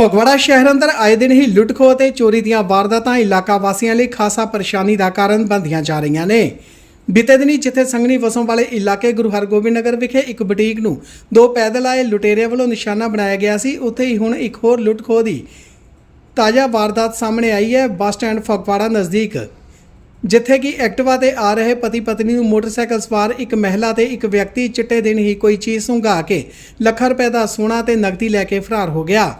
ਫਗਵਾੜਾ ਸ਼ਹਿਰ ਅੰਦਰ ਆਏ ਦਿਨ ਹੀ ਲੁੱਟਖੋ ਅਤੇ ਚੋਰੀ ਦੀਆਂ ਵਾਰਦਾਤਾਂ ਇਲਾਕਾ ਵਾਸੀਆਂ ਲਈ ਖਾਸਾ ਪਰੇਸ਼ਾਨੀ ਦਾ ਕਾਰਨ ਬਣਦੀਆਂ ਜਾ ਰਹੀਆਂ ਨੇ। ਬੀਤੇ ਦਿਨੀ ਜਿੱਥੇ ਸੰਗਣੀ ਵਸੋਂ ਵਾਲੇ ਇਲਾਕੇ ਗੁਰੂ ਹਰਗੋਬਿੰਦ ਨਗਰ ਵਿਖੇ ਇੱਕ ਬੁਟੀਕ ਨੂੰ ਦੋ ਪੈਦਲ ਆਏ ਲੁਟੇਰਿਆਂ ਵੱਲੋਂ ਨਿਸ਼ਾਨਾ ਬਣਾਇਆ ਗਿਆ ਸੀ, ਉੱਥੇ ਹੀ ਹੁਣ ਇੱਕ ਹੋਰ ਲੁੱਟਖੋ ਦੀ ਤਾਜ਼ਾ ਵਾਰਦਾਤ ਸਾਹਮਣੇ ਆਈ ਹੈ ਬੱਸ ਸਟੈਂਡ ਫਗਵਾੜਾ ਨਜ਼ਦੀਕ, ਜਿੱਥੇ ਕਿ ਐਕਟਿਵਾ ਤੇ ਆ ਰਹੇ ਪਤੀ ਪਤਨੀ ਨੂੰ ਮੋਟਰਸਾਈਕਲ ਸਵਾਰ ਇੱਕ ਮਹਿਲਾ ਤੇ ਇੱਕ ਵਿਅਕਤੀ ਚਿੱਟੇ ਦਿਨ ਹੀ ਕੋਈ ਚੀਜ਼ ਸੁੰਘਾ ਕੇ ਲੱਖਾਂ ਰੁਪਏ ਦਾ ਸੋਨਾ ਤੇ ਨਕਦੀ ਲੈ ਕੇ ਫਰਾਰ ਹੋ ਗਿਆ।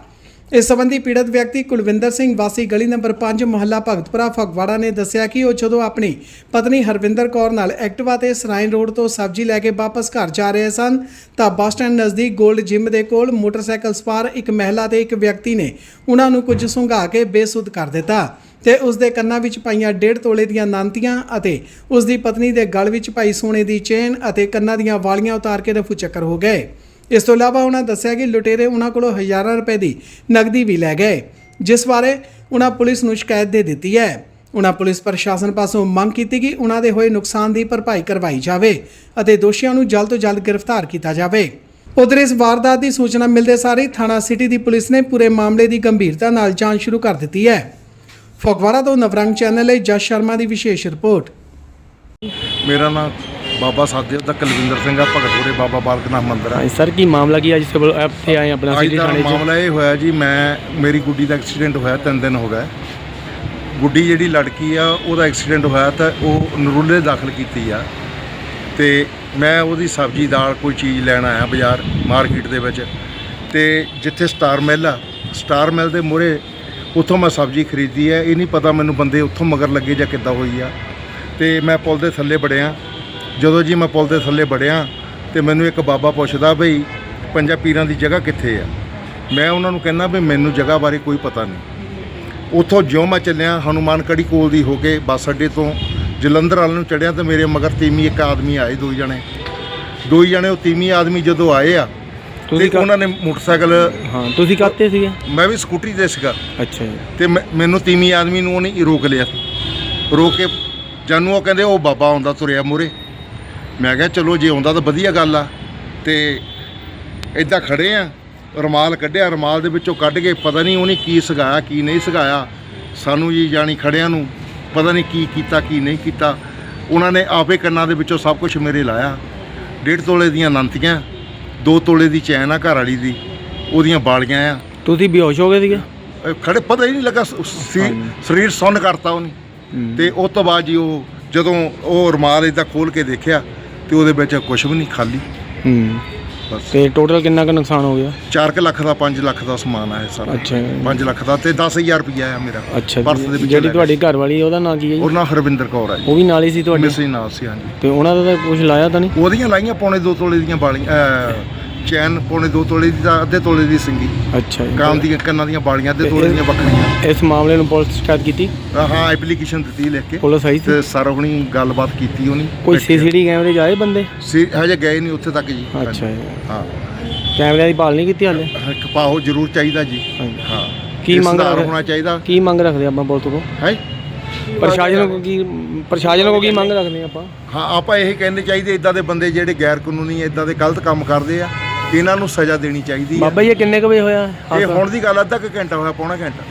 ਇਸ ਸੰਬੰਧੀ ਪੀੜਤ ਵਿਅਕਤੀ ਕੁਲਵਿੰਦਰ ਸਿੰਘ ਵਾਸੀ ਗਲੀ ਨੰਬਰ 5 ਮੁਹੱਲਾ ਭਗਤਪੁਰਾ, ਫਗਵਾੜਾ ਨੇ ਦੱਸਿਆ ਕਿ ਉਹ ਜਦੋਂ ਆਪਣੀ ਪਤਨੀ ਹਰਵਿੰਦਰ ਕੌਰ ਨਾਲ ਐਕਟਿਵਾ ਤੇ ਸਰਾਇਨ ਰੋਡ ਤੋਂ ਸਬਜ਼ੀ ਲੈ ਕੇ ਵਾਪਸ ਘਰ ਜਾ ਰਹੇ ਸਨ, ਤਾਂ ਬੱਸ ਸਟੈਂਡ ਨਜ਼ਦੀਕ ਗੋਲਡ ਜਿਮ ਦੇ ਕੋਲ ਮੋਟਰਸਾਈਕਲ ਸਵਾਰ ਇੱਕ ਮਹਿਲਾ ਤੇ ਇੱਕ ਵਿਅਕਤੀ ਨੇ ਉਹਨਾਂ ਨੂੰ ਕੁਝ ਸੁੰਘਾ ਕੇ ਬੇਸੁੱਧ ਕਰ ਦਿੱਤਾ ਤੇ ਉਸ ਦੇ ਕੰਨਾਂ ਵਿੱਚ ਪਾਈਆਂ ਡੇਢ ਤੋਲੇ ਦੀਆਂ ਨਾਂਤੀਆਂ ਅਤੇ ਉਸ ਦੀ ਪਤਨੀ ਦੇ ਗਲ ਵਿੱਚ ਪਾਈ ਸੋਨੇ ਦੀ ਚੇਨ ਅਤੇ ਕੰਨਾਂ ਦੀਆਂ ਵਾਲੀਆਂ ਉਤਾਰ ਕੇ ਰਫੂ ਚੱਕਰ ਹੋ ਗਏ। ਇਸ ਤੋਂ ਇਲਾਵਾ ਉਹਨਾਂ ਦੱਸਿਆ ਕਿ ਲੁਟੇਰੇ ਉਹਨਾਂ ਕੋਲੋਂ ਹਜ਼ਾਰਾਂ ਰੁਪਏ ਦੀ ਨਗਦੀ ਵੀ ਲੈ ਗਏ, ਜਿਸ ਬਾਰੇ ਉਹਨਾਂ ਪੁਲਿਸ ਨੂੰ ਸ਼ਿਕਾਇਤ ਦੇ ਦਿੱਤੀ ਹੈ। ਉਹਨਾਂ ਪੁਲਿਸ ਪ੍ਰਸ਼ਾਸਨ ਪਾਸੋਂ ਮੰਗ ਕੀਤੀ ਕਿ ਉਹਨਾਂ ਦੇ ਹੋਏ ਨੁਕਸਾਨ ਦੀ ਭਰਪਾਈ ਕਰਵਾਈ ਜਾਵੇ ਅਤੇ ਦੋਸ਼ੀਆਂ ਨੂੰ ਜਲਦ ਤੋਂ ਜਲਦ ਗ੍ਰਿਫਤਾਰ ਕੀਤਾ ਜਾਵੇ। ਉਧਰ ਇਸ ਵਾਰਦਾਤ ਦੀ ਸੂਚਨਾ ਮਿਲਦੇ ਸਾਰ ਹੀ ਥਾਣਾ ਸਿਟੀ ਦੀ ਪੁਲਿਸ ਨੇ ਪੂਰੇ ਮਾਮਲੇ ਦੀ ਗੰਭੀਰਤਾ ਨਾਲ ਜਾਂਚ ਸ਼ੁਰੂ ਕਰ ਦਿੱਤੀ ਹੈ। ਫਗਵਾੜਾ ਤੋਂ ਨਵਰੰਗ ਚੈਨਲ ਲਈ ਜਸ ਸ਼ਰਮਾ ਦੀ ਵਿਸ਼ੇਸ਼ ਰਿਪੋਰਟ। ਮੇਰਾ ਨਾਮ ਬਾਬਾ ਸਾਧਿਆ ਦਾ ਕੁਲਵਿੰਦਰ ਸਿੰਘ ਆ ਭਗਤਪੁਰੇ ਬਾਬਾ ਬਾਲਕ ਨਾਥ ਮੰਦਿਰ ਆ। ਹਾਂਜੀ ਸਰ ਕੀ ਮਾਮਲਾ ਕੀ ਅੱਜ ਸਿਵਲ ਤੇ ਆਏ ਆਪਣਾ ਅੱਜ ਸਿਟੀ ਦਾ ਥਾਣੇ 'ਚ? ਮਾਮਲਾ ਇਹ ਹੋਇਆ ਜੀ ਮੈਂ ਮੇਰੀ ਗੁੱਡੀ ਦਾ ਐਕਸੀਡੈਂਟ ਹੋਇਆ ਤਿੰਨ ਦਿਨ ਹੋ ਗਏ। ਗੁੱਡੀ ਜਿਹੜੀ ਲੜਕੀ ਆ ਉਹਦਾ ਐਕਸੀਡੈਂਟ ਹੋਇਆ ਤਾਂ ਉਹ ਨਰੂਲੇ ਦਾਖਲ ਕੀਤੀ ਆ। ਤੇ ਮੈਂ ਉਹਦੀ ਸਬਜ਼ੀ ਦਾਲ ਕੋਈ ਚੀਜ਼ ਲੈਣ ਆਇਆ ਬਾਜ਼ਾਰ ਮਾਰਕੀਟ ਦੇ ਵਿੱਚ। ਤੇ ਜਿੱਥੇ ਸਟਾਰ ਮਿਲ ਆ ਸਟਾਰ ਮਿਲ ਦੇ ਮੂਹਰੇ ਉੱਥੋਂ ਮੈਂ ਸਬਜ਼ੀ ਖਰੀਦੀ ਹੈ ਇਹ ਨਹੀਂ ਪਤਾ ਮੈਨੂੰ ਬੰਦੇ ਉੱਥੋਂ ਮਗਰ ਲੱਗੇ ਜਾਂ ਕਿੱਦਾਂ ਹੋਈ ਆ। ਤੇ ਮੈਂ ਪੁਲ ਦੇ ਥੱਲੇ ਵੜਿਆ। ਜਦੋਂ ਜੀ ਮੈਂ ਪੁਲ ਦੇ ਥੱਲੇ ਵੜਿਆ ਤੇ ਮੈਨੂੰ ਇੱਕ ਬਾਬਾ ਪੁੱਛਦਾ ਬਈ ਪੰਜਾ ਪੀਰਾਂ ਦੀ ਜਗ੍ਹਾ ਕਿੱਥੇ ਆ? ਮੈਂ ਉਹਨਾਂ ਨੂੰ ਕਹਿੰਦਾ ਵੀ ਮੈਨੂੰ ਜਗ੍ਹਾ ਬਾਰੇ ਕੋਈ ਪਤਾ ਨਹੀਂ। ਉੱਥੋਂ ਜਿਉਂ ਮੈਂ ਚੱਲਿਆ ਹਨੂਮਾਨ ਕੜੀ ਕੋਲ ਦੀ ਹੋ ਕੇ ਬੱਸ ਅੱਡੇ ਤੋਂ ਜਲੰਧਰ ਵੱਲ ਨੂੰ ਚੜਿਆ ਤੇ ਮੇਰੇ ਮਗਰ ਤੀਮੀ ਇੱਕ ਆਦਮੀ ਆਏ ਦੋ ਜਣੇ। ਦੋ ਜਣੇ ਉਹ ਤੀਮੀ ਆਦਮੀ ਜਦੋਂ ਆਏ ਆ ਤੁਸੀਂ ਉਹਨਾਂ ਨੇ ਮੋਟਰਸਾਈਕਲ ਹਾਂ ਤੁਸੀਂ ਕਾਤੇ ਸੀਗੇ? ਮੈਂ ਵੀ ਸਕੂਟਰੀ ਤੇ ਸੀਗਾ। ਅੱਛਾ ਜੀ। ਤੇ ਮੈਨੂੰ ਤੀਮੀ ਆਦਮੀ ਨੂੰ ਉਹਨੇ ਰੋਕ ਲਿਆ। ਰੋਕ ਕੇ ਜਾਨੂੰ ਉਹ ਕਹਿੰਦੇ ਉਹ ਬਾਬਾ ਆਉਂਦਾ ਤੁਰਿਆ ਮੂਰੇ ਮੈਂ ਕਿਹਾ ਚਲੋ ਜੇ ਆਉਂਦਾ ਤਾਂ ਵਧੀਆ ਗੱਲ ਆ। ਤੇ ਇਦਾਂ ਖੜੇ ਆ ਰਮਾਲ ਕੱਢਿਆ ਰਮਾਲ ਦੇ ਵਿੱਚੋਂ ਕੱਢ ਕੇ ਪਤਾ ਨਹੀਂ ਉਹਨੇ ਕੀ ਸਗਾਇਆ ਕੀ ਨਹੀਂ ਸਗਾਇਆ। ਸਾਨੂੰ ਜੀ ਜਾਣੀ ਖੜਿਆਂ ਨੂੰ ਪਤਾ ਨਹੀਂ ਕੀ ਕੀਤਾ ਕੀ ਨਹੀਂ ਕੀਤਾ। ਉਹਨਾਂ ਨੇ ਆਪੇ ਕੰਨਾਂ ਦੇ ਵਿੱਚੋਂ ਸਭ ਕੁਝ ਮੇਰੇ ਲਾਇਆ। ਡੇਢ ਤੋਲੇ ਦੀਆਂ ਨੰਤੀਆਂ ਦੋ ਤੋਲੇ ਦੀ ਚੈਨ ਆ ਘਰ ਵਾਲੀ ਦੀ ਉਹਦੀਆਂ ਬਾਲੀਆਂ ਆ। ਤੁਸੀਂ ਬੇਹੋਸ਼ ਹੋ ਗਏ ਸੀਗੇ? ਖੜੇ ਪਤਾ ਹੀ ਨਹੀਂ ਲੱਗਾ। ਸਰੀਰ ਸੁੰਨ ਕਰਤਾ ਉਹਨੇ। ਤੇ ਉਸ ਤੋਂ ਬਾਅਦ ਜੀ ਉਹ ਜਦੋਂ ਉਹ ਰੁਮਾਲ ਇਦਾਂ ਖੋਲ ਕੇ ਦੇਖਿਆ ਤੇ ਉਹਦੇ ਵਿੱਚ ਕੁਝ ਵੀ ਨਹੀਂ ਖਾਲੀ। ਹੂੰ। ਬਸ। ਤੇ ਟੋਟਲ ਕਿੰਨਾ ਕੁ ਨੁਕਸਾਨ ਹੋ ਗਿਆ? 4 ਲੱਖ ਦਾ 5 ਲੱਖ ਦਾ ਸਮਾਨ ਆਇਆ ਸਾਰਾ। ਅੱਛਾ। ਜੀ। 5 ਲੱਖ ਦਾ ਤੇ 10000 ਰੁਪਇਆ ਆ ਮੇਰਾ। ਅੱਛਾ ਪਰਸ ਦੇ ਜੀ ਵਿੱਚ ਜਿਹੜੀ ਲੈ ਤੁਹਾਡੀ ਘਰ ਵਾਲੀ ਉਹਦਾ ਨਾਂ ਕੀ ਹੈ ਜੀ? ਉਹਨਾਂ ਹਰਵਿੰਦਰ ਕੌਰ ਆ ਜੀ। ਉਹ ਵੀ ਨਾਲ ਹੀ ਸੀ ਤੁਹਾਡੀ? ਮਿਸੀ ਨਾਲ ਸੀ ਹਾਂਜੀ। ਤੇ ਉਹਨਾਂ ਦਾ ਤਾਂ ਕੁਝ ਲਾਇਆ ਤਾਂ ਨਹੀਂ? ਉਹਦੀਆਂ ਲਾਈਆਂ ਪੌਣੇ 2 ਤੋਲੇ ਦੀਆਂ ਬਾਲੀਆਂ ਅਹ, ਚੈਨ ਪੌਣੇ 2 ਤੋਲੇ ਦੀ ਤਾਂ ਅੱਧੇ ਤੋਲੇ ਦੀ ਸਿੰਗੀ। ਅੱਛਾ ਜੀ। ਕਾਮ ਦੀਆਂ ਕੰਨਾਂ ਦੀਆਂ ਬਾਲੀਆਂ ਅੱਧੇ ਤੋਲੇ ਦੀਆਂ ਬੱਕਰੀਆਂ ਇਸ ਮਾਮਲੇ ਨੂੰ ਪੁਲਿਸ ਸ਼ਿਕਾਇਤ ਕੀਤੀ? ਹਾਂ ਐਪਲੀਕੇਸ਼ਨ ਦਿੱਤੀ ਲਿਖ ਕੇ। ਪੁਲਿਸ ਆਈ ਸੀ? ਤੇ ਸਰ ਹੁਣੀ ਗੱਲਬਾਤ ਕੀਤੀ ਉਹਨੀ। ਕੋਈ ਸੀਸੀਟੀ ਕੈਮਰੇ 'ਚ ਆਏ ਬੰਦੇ? ਸੀ ਹਜੇ ਗਏ ਨਹੀਂ ਉੱਥੇ ਤੱਕ ਜੀ। ਅੱਛਾ ਜੀ। ਹਾਂ। ਕੈਮਰਿਆਂ ਦੀ ਭਾਲ ਨਹੀਂ ਕੀਤੀ ਹਾਲੇ? ਇੱਕ ਪਾਹੋ ਜ਼ਰੂਰ ਚਾਹੀਦਾ ਜੀ। ਹਾਂ ਕੀ ਮੰਗ? ਹੋਣਾ ਚਾਹੀਦਾ। ਕੀ ਮੰਗ ਰੱਖਦੇ ਆਪਾਂ ਪੁਲਿਸ ਤੋਂ? ਹੈ? ਪ੍ਰਸ਼ਾਸਨ ਕੋ ਕੀ ਪ੍ਰਸ਼ਾਸਨ ਕੋ ਕੀ ਮੰਗ ਰੱਖਦੇ ਆਪਾਂ? ਹਾਂ ਆਪਾਂ ਇਹ ਕਹਿੰਦੇ ਚਾਹੀਦੇ ਇਦਾਂ ਦੇ ਬੰਦੇ ਜਿਹੜੇ ਗੈਰ ਕਾਨੂੰਨੀ ਇਦਾਂ ਦੇ ਗਲਤ ਕੰਮ ਕਰਦੇ ਆ। ਇਹਨਾਂ ਨੂੰ ਸਜ਼ਾ ਦੇਣੀ ਚਾਹੀਦੀ ਆ ਬਾਬਾ ਜੀ ਇਹ ਕਿੰਨੇ ਕੁ ਵਜੇ ਹੋਇਆ ਇਹ ਹਾਦਸਾ? ਹੁਣ ਦੀ ਗੱਲ ਅੱਧਾ ਕੁ ਘੰਟਾ ਹੋਇਆ ਪੌਣਾ ਘੰਟਾ